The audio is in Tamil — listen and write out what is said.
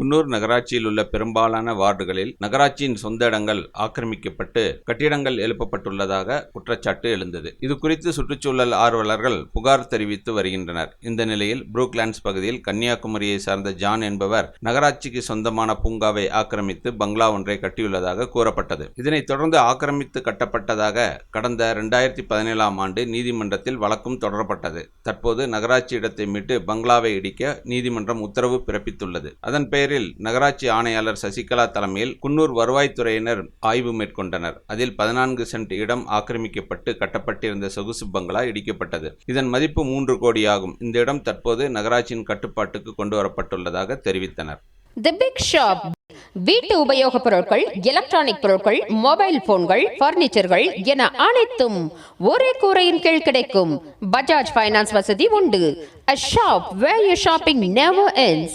குன்னூர் நகராட்சியில் உள்ள பெரும்பாலான வார்டுகளில் நகராட்சியின் சொந்த இடங்கள் ஆக்கிரமிக்கப்பட்டு கட்டிடங்கள் எழுப்பப்பட்டுள்ளதாக குற்றச்சாட்டு எழுந்தது. இது குறித்து சுற்றுச்சூழல் ஆர்வலர்கள் புகார் தெரிவித்து வருகின்றனர். இந்த நிலையில் புரூக்லாண்ட்ஸ் பகுதியில் கன்னியாகுமரியை சார்ந்த ஜான் என்பவர் நகராட்சிக்கு சொந்தமான பூங்காவை ஆக்கிரமித்து பங்களா ஒன்றை கட்டியுள்ளதாக கூறப்பட்டது. இதனைத் தொடர்ந்து ஆக்கிரமித்து கட்டப்பட்டதாக கடந்த இரண்டாயிரத்தி பதினேழாம் ஆண்டு நீதிமன்றத்தில் வழக்கும் தொடரப்பட்டது. தற்போது நகராட்சி இடத்தை மீட்டு பங்களாவை இடிக்க நீதிமன்றம் உத்தரவு பிறப்பித்துள்ளது. அதன் பெயர் பேரில் நகராட்சி ஆணையாளர் சசிகலா தலைமையில் குன்னூர் வருவாய்த்துறையினர் ஆய்வு மேற்கொண்டனர். அதில் பதினான்கு சென்ட் இடம் ஆக்கிரமிக்கப்பட்டு கட்டப்பட்டிருந்த சொகுசு பங்களா இடிக்கப்பட்டது. இதன் மதிப்பு மூன்று கோடி ஆகும் இந்த இடம் தற்போது நகராட்சியின் கட்டுப்பாட்டுக்கு கொண்டு வரப்பட்டுள்ளதாக தெரிவித்தனர். தி பிக் ஷாப் வீட்டு உபயோகப் பொருட்கள் எலக்ட்ரானிக் பொருட்கள் மொபைல் போன்கள் பர்னிச்சர்கள் என அனைத்தும் ஒரே கூரையின் கீழ் கிடைக்கும். பஜாஜ் ஃபைனான்ஸ் வசதி உண்டு. A shop where you shopping never ends.